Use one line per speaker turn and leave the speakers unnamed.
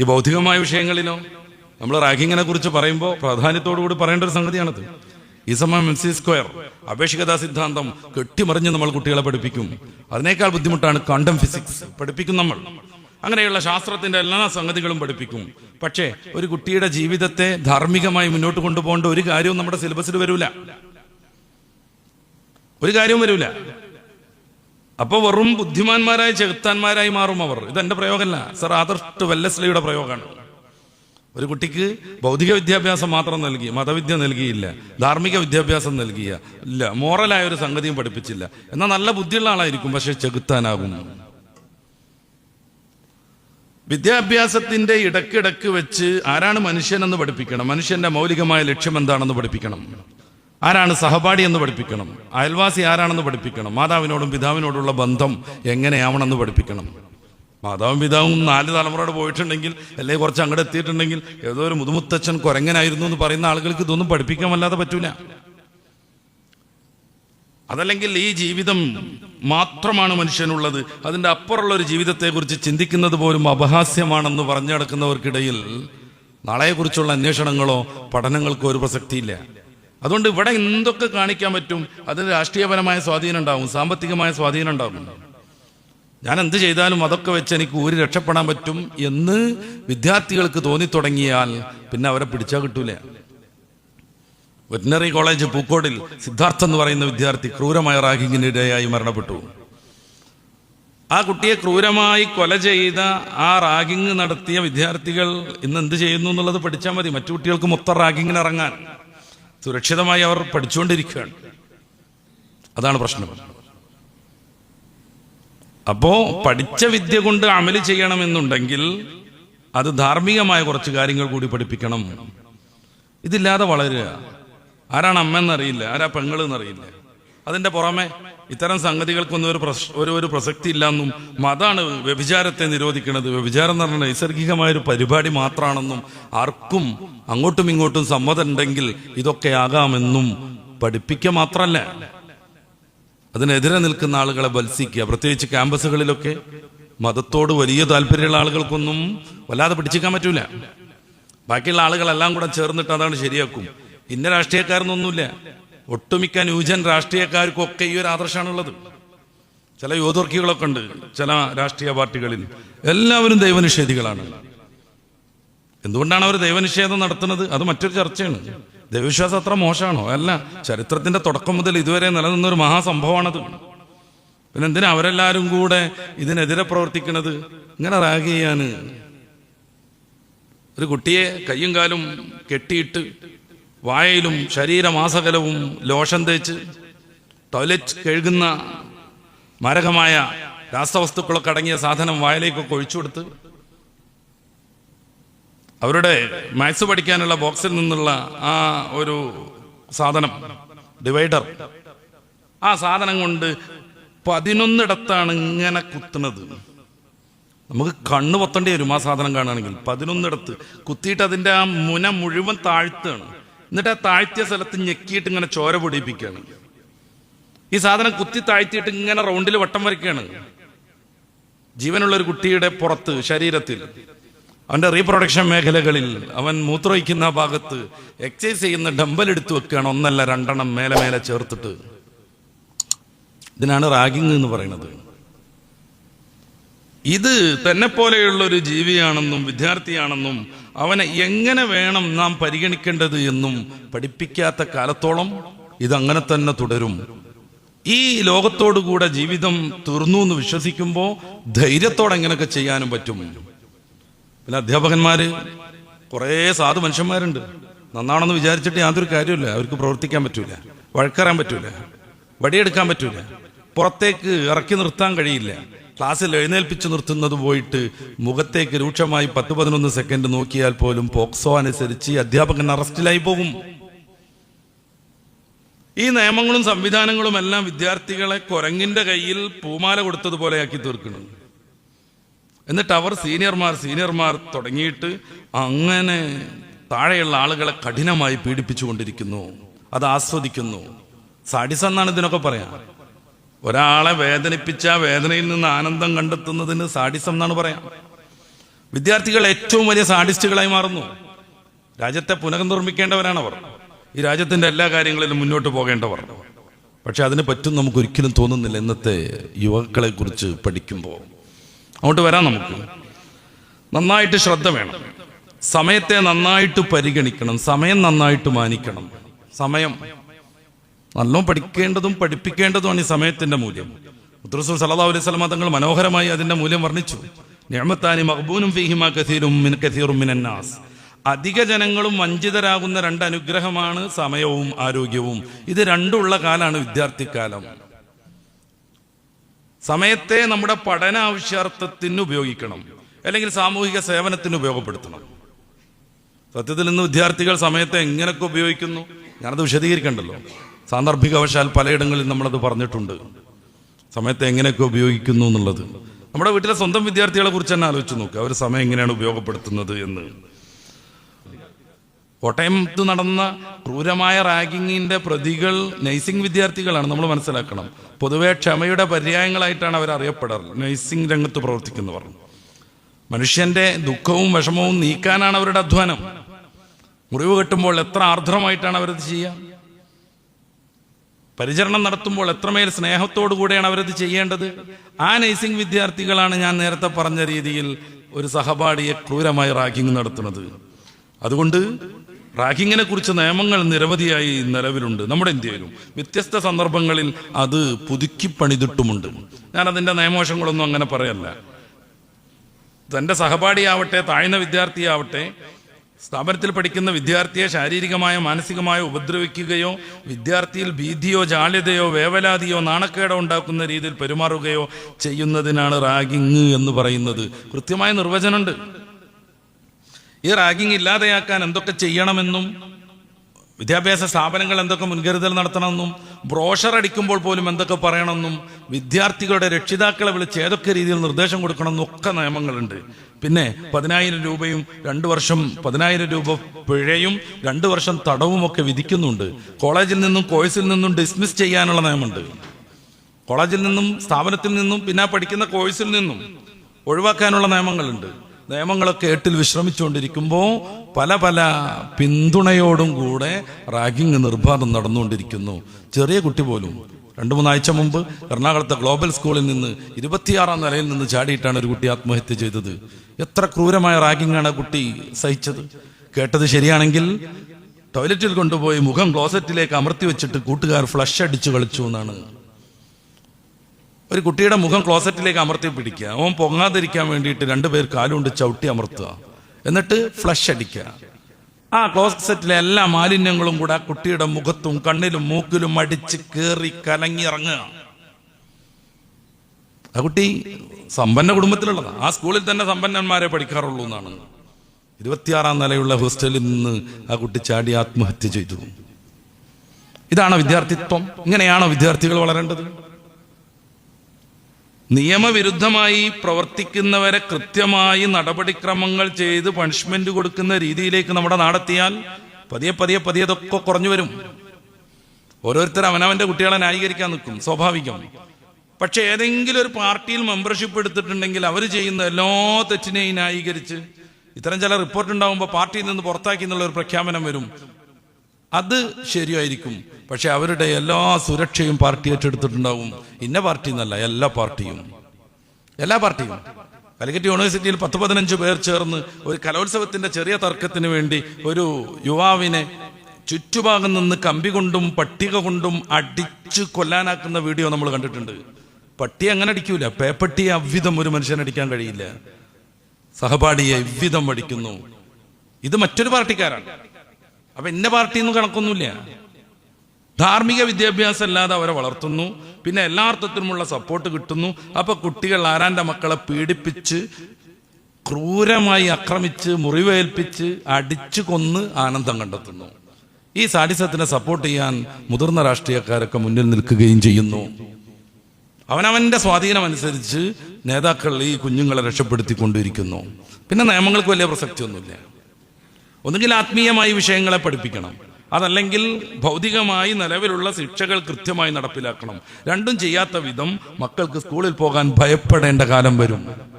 ഈ ഭൗതികമായ വിഷയങ്ങളിലോ നമ്മൾ റാഗിങ്ങിനെ കുറിച്ച് പറയുമ്പോൾ പ്രാധാന്യത്തോടുകൂടി പറയേണ്ട ഒരു സംഗതിയാണത്. ഈ സമയം എം സി സ്ക്വയർ അപേക്ഷികതാ സിദ്ധാന്തം കെട്ടിമറിഞ്ഞ് നമ്മൾ കുട്ടികളെ പഠിപ്പിക്കും. അതിനേക്കാൾ ബുദ്ധിമുട്ടാണ് കണ്ടം ഫിസിക്സ് പഠിപ്പിക്കും നമ്മൾ. അങ്ങനെയുള്ള ശാസ്ത്രത്തിന്റെ എല്ലാ സംഗതികളും പഠിപ്പിക്കും. പക്ഷേ ഒരു കുട്ടിയുടെ ജീവിതത്തെ ധാർമ്മികമായി മുന്നോട്ട് കൊണ്ടുപോകേണ്ട ഒരു കാര്യവും നമ്മുടെ സിലബസിൽ വരൂല. ഒരു കാര്യവും വരൂല. അപ്പൊ വെറും ബുദ്ധിമാന്മാരായി ചെകുത്താന്മാരായി മാറും അവർ. ഇതെന്റെ പ്രയോഗമല്ല. സർ ആദർട്ട് വെല്ലസ്ലിയുടെ പ്രയോഗമാണ്. ഒരു കുട്ടിക്ക് ഭൗതിക വിദ്യാഭ്യാസം മാത്രം നൽകി മതവിദ്യ നൽകിയില്ല ധാർമ്മിക വിദ്യാഭ്യാസം നൽകിയ ഇല്ല മോറലായ ഒരു സംഗതിയും പഠിപ്പിച്ചില്ല. എന്നാൽ നല്ല ബുദ്ധിയുള്ള ആളായിരിക്കും പക്ഷെ ചെകുത്താനാകും. വിദ്യാഭ്യാസത്തിന്റെ ഇടക്കിടക്ക് വെച്ച് ആരാണ് മനുഷ്യനെന്ന് പഠിപ്പിക്കണം? മനുഷ്യന്റെ മൗലികമായ ലക്ഷ്യം എന്താണെന്ന് പഠിപ്പിക്കണം? ആരാണ് സഹപാഠി എന്ന് പഠിപ്പിക്കണം? അയൽവാസി ആരാണെന്ന് പഠിപ്പിക്കണം? മാതാവിനോടും പിതാവിനോടുള്ള ബന്ധം എങ്ങനെയാവണമെന്ന് പഠിപ്പിക്കണം? മാതാവും പിതാവും നാല് തലമുറയോട് പോയിട്ടുണ്ടെങ്കിൽ അല്ലെങ്കിൽ കുറച്ച് അങ്ങോട്ട് എത്തിയിട്ടുണ്ടെങ്കിൽ ഏതോ ഒരു മുതുമുത്തച്ഛൻ കുരങ്ങനായിരുന്നു എന്ന് പറയുന്ന ആളുകൾക്ക് ഇതൊന്നും പഠിപ്പിക്കാൻ വല്ലാതെ പറ്റൂല. അതല്ലെങ്കിൽ ഈ ജീവിതം മാത്രമാണ് മനുഷ്യനുള്ളത്. അതിന്റെ അപ്പുറമുള്ള ഒരു ജീവിതത്തെക്കുറിച്ച് ചിന്തിക്കുന്നത് പോലും അപഹാസ്യമാണെന്ന് പറഞ്ഞു നടക്കുന്നവർക്കിടയിൽ നാളെക്കുറിച്ചുള്ള അന്വേഷണങ്ങളോ പഠനങ്ങൾക്കോ ഒരു പ്രസക്തിയില്ല. അതുകൊണ്ട് ഇവിടെ എന്തൊക്കെ കാണിക്കാൻ പറ്റും? അതിന് രാഷ്ട്രീയപരമായ സ്വാധീനം ഉണ്ടാവും സാമ്പത്തികമായ സ്വാധീനം ഉണ്ടാവും. ഞാൻ എന്ത് ചെയ്താലും അതൊക്കെ വെച്ച് എനിക്ക് ഊരി രക്ഷപ്പെടാൻ പറ്റും എന്ന് വിദ്യാർത്ഥികൾക്ക് തോന്നി തുടങ്ങിയാൽ പിന്നെ അവരെ പിടിച്ചാൽ കിട്ടൂല. വെറ്റിനറി കോളേജ് പൂക്കോടിൽ സിദ്ധാർത്ഥ എന്ന് പറയുന്ന വിദ്യാർത്ഥി ക്രൂരമായ റാഗിങ്ങിന് ഇടയായി മരണപ്പെട്ടു. ആ കുട്ടിയെ ക്രൂരമായി കൊല ചെയ്ത ആ റാഗിങ് നടത്തിയ വിദ്യാർത്ഥികൾ ഇന്ന് എന്ത് ചെയ്യുന്നു എന്നുള്ളത് പഠിച്ചാൽ മതി. മറ്റു കുട്ടികൾക്ക് മൊത്തം റാഗിങ്ങിന് ഇറങ്ങാൻ സുരക്ഷിതമായി അവർ പഠിച്ചുകൊണ്ടിരിക്കുകയാണ്. അതാണ് പ്രശ്നം. അപ്പോ പഠിച്ച വിദ്യ കൊണ്ട് അമൽ ചെയ്യണമെന്നുണ്ടെങ്കിൽ അത് ധാർമ്മികമായ കുറച്ച് കാര്യങ്ങൾ കൂടി പഠിപ്പിക്കണം. ഇതില്ലാതെ വളരുക. ആരാണ് അമ്മ എന്നറിയില്ല. ആരാ പെങ്ങൾ എന്നറിയില്ല. അതിന്റെ പുറമെ ഇത്തരം സംഗതികൾക്കൊന്നും ഒരു ഒരു ഒരു പ്രസക്തി ഇല്ലെന്നും മതാണ് വ്യഭിചാരത്തെ നിരോധിക്കുന്നത് വ്യഭിചാരം എന്ന് പറഞ്ഞാൽ നൈസർഗികമായ ഒരു പരിപാടി മാത്രമാണെന്നും ആർക്കും അങ്ങോട്ടും ഇങ്ങോട്ടും സമ്മതം ഉണ്ടെങ്കിൽ ഇതൊക്കെ ആകാമെന്നും പഠിപ്പിക്കുക മാത്രല്ല. അതിനെതിരെ നിൽക്കുന്ന ആളുകളെ ബത്സിക്കുക പ്രത്യേകിച്ച് ക്യാമ്പസുകളിലൊക്കെ മതത്തോട് വലിയ താല്പര്യമുള്ള ആളുകൾക്കൊന്നും വല്ലാതെ പിടിച്ചിക്കാൻ പറ്റൂല. ബാക്കിയുള്ള ആളുകളെല്ലാം കൂടെ ചേർന്നിട്ട് അതാണ് ശരിയാക്കും. ഇന്ന രാഷ്ട്രീയക്കാരനൊന്നുമില്ല. ഒട്ടുമിക്ക ന്യൂജൻ രാഷ്ട്രീയക്കാർക്കൊക്കെ ഈ ഒരു ആദർശമാണുള്ളത്. ചില യോതർക്കികളൊക്കെ ഉണ്ട് ചില രാഷ്ട്രീയ പാർട്ടികളിൽ. എല്ലാവരും ദൈവനിഷേധികളാണ്. എന്തുകൊണ്ടാണ് അവർ ദൈവനിഷേധം നടത്തുന്നത്? അത് മറ്റൊരു ചർച്ചയാണ്. ദൈവവിശ്വാസം അത്ര മോശമാണോ? അല്ല ചരിത്രത്തിന്റെ തുടക്കം മുതൽ ഇതുവരെ നിലനിന്ന ഒരു മഹാസംഭവമാണത്. പിന്നെ എന്തിനാ അവരെല്ലാരും കൂടെ ഇതിനെതിരെ പ്രവർത്തിക്കുന്നത്? ഇങ്ങനെ റാഗ് ഒരു കുട്ടിയെ കയ്യും കാലും കെട്ടിയിട്ട് വായയിലും ശരീരമാസകലവും ലോഷൻ തേച്ച് ടോയ്ലറ്റ് കഴുകുന്ന മാരകമായ രാസവസ്തുക്കളൊക്കെ അടങ്ങിയ സാധനം വായലേക്കൊക്കെ ഒഴിച്ചു കൊടുത്ത് അവരുടെ മാത്സ് പഠിക്കാനുള്ള ബോക്സിൽ നിന്നുള്ള ആ ഒരു സാധനം ഡിവൈഡർ. ആ സാധനം കൊണ്ട് പതിനൊന്നിടത്താണ് ഇങ്ങനെ കുത്തുന്നത്. നമുക്ക് കണ്ണു പൊത്തേണ്ടി വരും ആ സാധനം കാണുകയാണെങ്കിൽ പതിനൊന്നിടത്ത് കുത്തിയിട്ട് അതിന്റെ ആ മുന മുഴുവൻ താഴ്ത്തുകയാണ്. എന്നിട്ട് ആ താഴ്ത്തിയ സ്ഥലത്ത് ഞെക്കിയിട്ട് ഇങ്ങനെ ചോര പൊടിപ്പിക്കുകയാണ് ഈ സാധനം കുത്തി താഴ്ത്തിയിട്ട് ഇങ്ങനെ റൗണ്ടിൽ വട്ടം വരയ്ക്കുകയാണ്. ജീവനുള്ള ഒരു കുട്ടിയുടെ പുറത്ത് ശരീരത്തിൽ അവന്റെ റീപ്രൊഡക്ഷൻ മേഖലകളിൽ അവൻ മൂത്രയിക്കുന്ന ഭാഗത്ത് എക്സൈസ് ചെയ്യുന്ന ഡമ്പൽ എടുത്തു വെക്കുകയാണ്. ഒന്നല്ല രണ്ടെണ്ണം മേലെ മേലെ ചേർത്തിട്ട്. ഇതിനാണ് റാഗിങ് എന്ന് പറയുന്നത്. ഇത് തന്നെ പോലെയുള്ള ഒരു ജീവിയാണെന്നും വിദ്യാർത്ഥിയാണെന്നും അവനെ എങ്ങനെ വേണം നാം പരിഗണിക്കേണ്ടത് എന്നും പഠിപ്പിക്കാത്ത കാലത്തോളം ഇതങ്ങനെ തന്നെ തുടരും. ഈ ലോകത്തോടുകൂടെ ജീവിതം തീർന്നു എന്ന് വിശ്വസിക്കുമ്പോൾ ധൈര്യത്തോടെ എങ്ങനെയൊക്കെ ചെയ്യാനും പറ്റും. പിന്നെ അധ്യാപകന്മാര് കുറേ സാധു മനുഷ്യന്മാരുണ്ട്. നന്നാണെന്ന് വിചാരിച്ചിട്ട് യാതൊരു കാര്യമില്ല അവർക്ക് പ്രവർത്തിക്കാൻ പറ്റൂല. വഴക്കറാൻ പറ്റൂല. വടിയെടുക്കാൻ പറ്റൂല. പുറത്തേക്ക് ഇറക്കി നിർത്താൻ കഴിയില്ല. ക്ലാസ്സിൽ എഴുന്നേൽപ്പിച്ചു നിർത്തുന്നത് പോയിട്ട് മുഖത്തേക്ക് രൂക്ഷമായി പത്ത് പതിനൊന്ന് സെക്കൻഡ് നോക്കിയാൽ പോലും പോക്സോ അനുസരിച്ച് അധ്യാപകൻ അറസ്റ്റിലായി പോകും. ഈ നിയമങ്ങളും സംവിധാനങ്ങളും എല്ലാം വിദ്യാർത്ഥികളെ കുരങ്ങിന്റെ കയ്യിൽ പൂമാല കൊടുത്തതുപോലെയാക്കി തീർക്കണം. എന്നിട്ട് അവർ സീനിയർമാർ സീനിയർമാർ തുടങ്ങിയിട്ട് അങ്ങനെ താഴെയുള്ള ആളുകളെ കഠിനമായി പീഡിപ്പിച്ചുകൊണ്ടിരിക്കുന്നു. അത് ആസ്വദിക്കുന്നു. സാഡിസം എന്നാണ് ഇതിനൊക്കെ പറയാം. ഒരാളെ വേദനിപ്പിച്ച വേദനയിൽ നിന്ന് ആനന്ദം കണ്ടെത്തുന്നതിന് സാഡിസം എന്നാണ് പറയാം. വിദ്യാർത്ഥികൾ ഏറ്റവും വലിയ സാഡിസ്റ്റുകളായി മാറുന്നു. രാജ്യത്തെ പുനർനിർമ്മിക്കേണ്ടവരാണ് അവർ. ഈ രാജ്യത്തിന്റെ എല്ലാ കാര്യങ്ങളിലും മുന്നോട്ട് പോകേണ്ടവർ. പക്ഷെ അതിന് പറ്റും നമുക്ക് ഒരിക്കലും തോന്നുന്നില്ല ഇന്നത്തെ യുവാക്കളെ കുറിച്ച് പഠിക്കുമ്പോൾ. അങ്ങോട്ട് വരാം നമുക്ക്. നന്നായിട്ട് ശ്രദ്ധ വേണം. സമയത്തെ നന്നായിട്ട് പരിഗണിക്കണം. സമയം നന്നായിട്ട് മാനിക്കണം. സമയം നല്ലോണം പഠിക്കേണ്ടതും പഠിപ്പിക്കേണ്ടതുമാണ് ഈ സമയത്തിന്റെ മൂല്യം. മുദ്രസൂൽ സല്ലല്ലാഹു അലൈഹി വസല്ലം തങ്ങൾ മനോഹരമായി അതിന്റെ മൂല്യം വർണിച്ചു. നിയമത്താനി മഹബൂനും ഫീഹിമ കഥീരും മിൻ കസീറും മിനന്നാസ് അധിക ജനങ്ങളും വഞ്ചിതരാകുന്ന രണ്ട് അനുഗ്രഹമാണ് സമയവും ആരോഗ്യവും. ഇത് രണ്ടുള്ള കാലാണ് വിദ്യാർത്ഥിക്കാലം. സമയത്തെ നമ്മുടെ പഠന ആവശ്യാർത്ഥത്തിന് ഉപയോഗിക്കണം. അല്ലെങ്കിൽ സാമൂഹിക സേവനത്തിന് ഉപയോഗപ്പെടുത്തണം. സത്യത്തിൽ നിന്ന് വിദ്യാർത്ഥികൾ സമയത്തെ എങ്ങനെയൊക്കെ ഉപയോഗിക്കുന്നു? ഞാനത് വിശദീകരിക്കണ്ടല്ലോ. സാന്ദർഭികവശാൽ പലയിടങ്ങളിൽ നമ്മളത് പറഞ്ഞിട്ടുണ്ട്. സമയത്തെ എങ്ങനെയൊക്കെ ഉപയോഗിക്കുന്നു എന്നുള്ളത്. നമ്മുടെ വീട്ടിലെ സ്വന്തം വിദ്യാർത്ഥികളെ കുറിച്ച് തന്നെ ആലോചിച്ച് നോക്കുക അവർ സമയം എങ്ങനെയാണ് ഉപയോഗപ്പെടുത്തുന്നത് എന്ന്. കോട്ടയത്ത് നടന്ന ക്രൂരമായ റാഗിങ്ങിന്റെ പ്രതികൾ നഴ്സിംഗ് വിദ്യാർത്ഥികളാണ് നമ്മൾ മനസ്സിലാക്കണം. പൊതുവേ ക്ഷമയുടെ പര്യായങ്ങളായിട്ടാണ് അവർ അറിയപ്പെടാറ്. നഴ്സിംഗ് രംഗത്ത് പ്രവർത്തിക്കുന്നവർ. മനുഷ്യന്റെ ദുഃഖവും വിഷമവും നീക്കാനാണ് അവരുടെ അധ്വാനം. മുറിവ് കെട്ടുമ്പോൾ എത്ര ആർദ്രമായിട്ടാണ് അവരത് ചെയ്യുക പരിചരണം നടത്തുമ്പോൾ എത്രമേൽ സ്നേഹത്തോടു കൂടെയാണ് അവരത് ചെയ്യേണ്ടത്? ആ നേഴ്സിംഗ് വിദ്യാർത്ഥികളാണ് ഞാൻ നേരത്തെ പറഞ്ഞ രീതിയിൽ ഒരു സഹപാഠിയെ ക്രൂരമായി റാഗിങ് നടത്തുന്നത്. അതുകൊണ്ട് റാഗിങ്ങിനെ കുറിച്ച് നിയമങ്ങൾ നിരവധിയായി നിലവിലുണ്ട് നമ്മുടെ ഇന്ത്യയിലും. വ്യത്യസ്ത സന്ദർഭങ്ങളിൽ അത് പുതുക്കി പണിതിട്ടുമുണ്ട്. ഞാൻ അതിന്റെ നിയമവശങ്ങളൊന്നും അങ്ങനെ പറയല്ല. തന്റെ സഹപാഠിയാവട്ടെ താഴ്ന്ന വിദ്യാർത്ഥിയാവട്ടെ സ്ഥാപനത്തിൽ പഠിക്കുന്ന വിദ്യാർത്ഥിയെ ശാരീരികമായോ മാനസികമായോ ഉപദ്രവിക്കുകയോ വിദ്യാർത്ഥിയിൽ ഭീതിയോ ജാള്യതയോ വേവലാതിയോ നാണക്കേടോ ഉണ്ടാക്കുന്ന രീതിയിൽ പെരുമാറുകയോ ചെയ്യുന്നതിനാണ് റാഗിങ് എന്ന് പറയുന്നത്. കൃത്യമായ നിർവചനമുണ്ട്. ഈ റാഗിങ് ഇല്ലാതെയാക്കാൻ എന്തൊക്കെ ചെയ്യണമെന്നും വിദ്യാഭ്യാസ സ്ഥാപനങ്ങൾ എന്തൊക്കെ മുൻകരുതൽ നടത്തണമെന്നും ബ്രോഷർ അടിക്കുമ്പോൾ പോലും എന്തൊക്കെ പറയണമെന്നും വിദ്യാർത്ഥികളുടെ രക്ഷിതാക്കളെ വിളിച്ച് ഏതൊക്കെ രീതിയിൽ നിർദ്ദേശം കൊടുക്കണമെന്നും ഒക്കെ നിയമങ്ങളുണ്ട്. പിന്നെ പതിനായിരം രൂപയും രണ്ടു വർഷം പതിനായിരം രൂപ പിഴയും രണ്ടു വർഷം തടവും ഒക്കെ വിധിക്കുന്നുണ്ട്. കോളേജിൽ നിന്നും കോഴ്സിൽ നിന്നും ഡിസ്മിസ് ചെയ്യാനുള്ള നിയമമുണ്ട്. കോളേജിൽ നിന്നും സ്ഥാപനത്തിൽ നിന്നും പിന്നെ പഠിക്കുന്ന കോഴ്സിൽ നിന്നും ഒഴിവാക്കാനുള്ള നിയമങ്ങളുണ്ട്. നിയമങ്ങളൊക്കെ എട്ടിൽ വിശ്രമിച്ചുകൊണ്ടിരിക്കുമ്പോൾ പല പല പിന്തുണയോടും കൂടെ റാഗിങ് നിർബാധം നടന്നുകൊണ്ടിരിക്കുന്നു. ചെറിയ കുട്ടി പോലും. രണ്ട് മൂന്നാഴ്ച മുമ്പ് എറണാകുളത്തെ ഗ്ലോബൽ സ്കൂളിൽ നിന്ന് ഇരുപത്തിയാറാം നിലയിൽ നിന്ന് ചാടിയിട്ടാണ് ഒരു കുട്ടി ആത്മഹത്യ ചെയ്തത്. എത്ര ക്രൂരമായ റാഗിങ് ആണ് കുട്ടി സഹിച്ചത്. കേട്ടത് ശരിയാണെങ്കിൽ ടോയ്ലറ്റിൽ കൊണ്ടുപോയി മുഖം ക്ലോസറ്റിലേക്ക് അമർത്തി വെച്ചിട്ട് കൂട്ടുകാർ ഫ്ലഷ് അടിച്ചു കളിച്ചു എന്നാണ് ഒരു കുട്ടിയുടെ മുഖം ക്ലോസറ്റിലേക്ക് അമർത്തി പിടിക്കുക. ഓൻ പൊങ്ങാതിരിക്കാൻ വേണ്ടിയിട്ട് രണ്ടുപേർ കാലുകൊണ്ട് ചവിട്ടി അമർത്തുക. എന്നിട്ട് ഫ്ലഷ് അടിക്കുക. ആ ക്ലോസറ്റിലെ എല്ലാ മാലിന്യങ്ങളും കൂടെ ആ കുട്ടിയുടെ മുഖത്തും കണ്ണിലും മൂക്കിലും അടിച്ച് കയറി കലങ്ങി ഇറങ്ങുക. ആ കുട്ടി സമ്പന്ന കുടുംബത്തിലുള്ളതാണ് ആ സ്കൂളിൽ തന്നെ സമ്പന്നന്മാരെ പഠിക്കാറുള്ളൂ എന്നാണ്. ഇരുപത്തിയാറാം നിലയുള്ള ഹോസ്റ്റലിൽ നിന്ന് ആ കുട്ടി ചാടി ആത്മഹത്യ ചെയ്തു. ഇതാണ് വിദ്യാർത്ഥിത്വം. ഇങ്ങനെയാണോ വിദ്യാർത്ഥികൾ വളരേണ്ടത്? നിയമവിരുദ്ധമായി പ്രവർത്തിക്കുന്നവരെ കൃത്യമായി നടപടിക്രമങ്ങൾ ചെയ്ത് പണിഷ്മെന്റ് കൊടുക്കുന്ന രീതിയിലേക്ക് നമ്മുടെ നാടെത്തിയാൽ പതിയെ പതിയെ പതിയെ ഇതൊക്കെ കുറഞ്ഞു വരും. ഓരോരുത്തർ അവനവന്റെ കുട്ടികളെ ന്യായീകരിക്കാൻ നിൽക്കും സ്വാഭാവികം. പക്ഷെ ഏതെങ്കിലും ഒരു പാർട്ടിയിൽ മെമ്പർഷിപ്പ് എടുത്തിട്ടുണ്ടെങ്കിൽ അവർ ചെയ്യുന്ന എല്ലാ തെറ്റിനെയും ന്യായീകരിച്ച് ഇത്തരം ചില റിപ്പോർട്ട് ഉണ്ടാകുമ്പോൾ പാർട്ടിയിൽ നിന്ന് പുറത്താക്കി എന്നുള്ള ഒരു പ്രഖ്യാപനം വരും. അത് ശരിയായിരിക്കും. പക്ഷെ അവരുടെ എല്ലാ സുരക്ഷയും പാർട്ടി ഏറ്റെടുത്തിട്ടുണ്ടാവും. ഇന്ന പാർട്ടി എന്നല്ല എല്ലാ പാർട്ടിയും. എല്ലാ പാർട്ടിയും. കലിക്കറ്റ് യൂണിവേഴ്സിറ്റിയിൽ പത്ത് പതിനഞ്ച് പേർ ചേർന്ന് ഒരു കലോത്സവത്തിന്റെ ചെറിയ തർക്കത്തിന് വേണ്ടി ഒരു യുവാവിനെ ചുറ്റുഭാഗം നിന്ന് കമ്പി കൊണ്ടും പട്ടിക കൊണ്ടും അടിച്ച് കൊല്ലാനാക്കുന്ന വീഡിയോ നമ്മൾ കണ്ടിട്ടുണ്ട്. പട്ടിയെ അങ്ങനെ അടിക്കൂല. പേപ്പട്ടിയെ അവിധം ഒരു മനുഷ്യനെ അടിക്കാൻ കഴിയില്ല. സഹപാഠിയെ ഇവ്വിധം അടിക്കുന്നു. ഇത് മറ്റൊരു പാർട്ടിക്കാരാണ്. അപ്പൊ ഇന്ന പാർട്ടി ഒന്നും കണക്കൊന്നുമില്ല. ധാർമ്മിക വിദ്യാഭ്യാസം അല്ലാതെ അവരെ വളർത്തുന്നു. പിന്നെ എല്ലാ സപ്പോർട്ട് കിട്ടുന്നു. അപ്പൊ കുട്ടികൾ ആരാന്റെ മക്കളെ പീഡിപ്പിച്ച് ക്രൂരമായി ആക്രമിച്ച് മുറിവേൽപ്പിച്ച് അടിച്ചു കൊന്ന് ആനന്ദം കണ്ടെത്തുന്നു. ഈ സാഡിസത്തിനെ സപ്പോർട്ട് ചെയ്യാൻ മുതിർന്ന രാഷ്ട്രീയക്കാരൊക്കെ മുന്നിൽ നിൽക്കുകയും ചെയ്യുന്നു. അവനവന്റെ സ്വാധീനം അനുസരിച്ച് നേതാക്കൾ ഈ കുഞ്ഞുങ്ങളെ രക്ഷപ്പെടുത്തിക്കൊണ്ടിരിക്കുന്നു. പിന്നെ നിയമങ്ങൾക്ക് വലിയ പ്രസക്തിയൊന്നുമില്ല. ഒന്നുകിൽ ആത്മീയമായി വിഷയങ്ങളെ പഠിപ്പിക്കണം. അതല്ലെങ്കിൽ ഭൗതികമായി നിലവിലുള്ള ശിക്ഷകൾ കൃത്യമായി നടപ്പിലാക്കണം. രണ്ടും ചെയ്യാത്ത വിധം മക്കൾക്ക് സ്കൂളിൽ പോകാൻ ഭയപ്പെടേണ്ട കാലം വരും.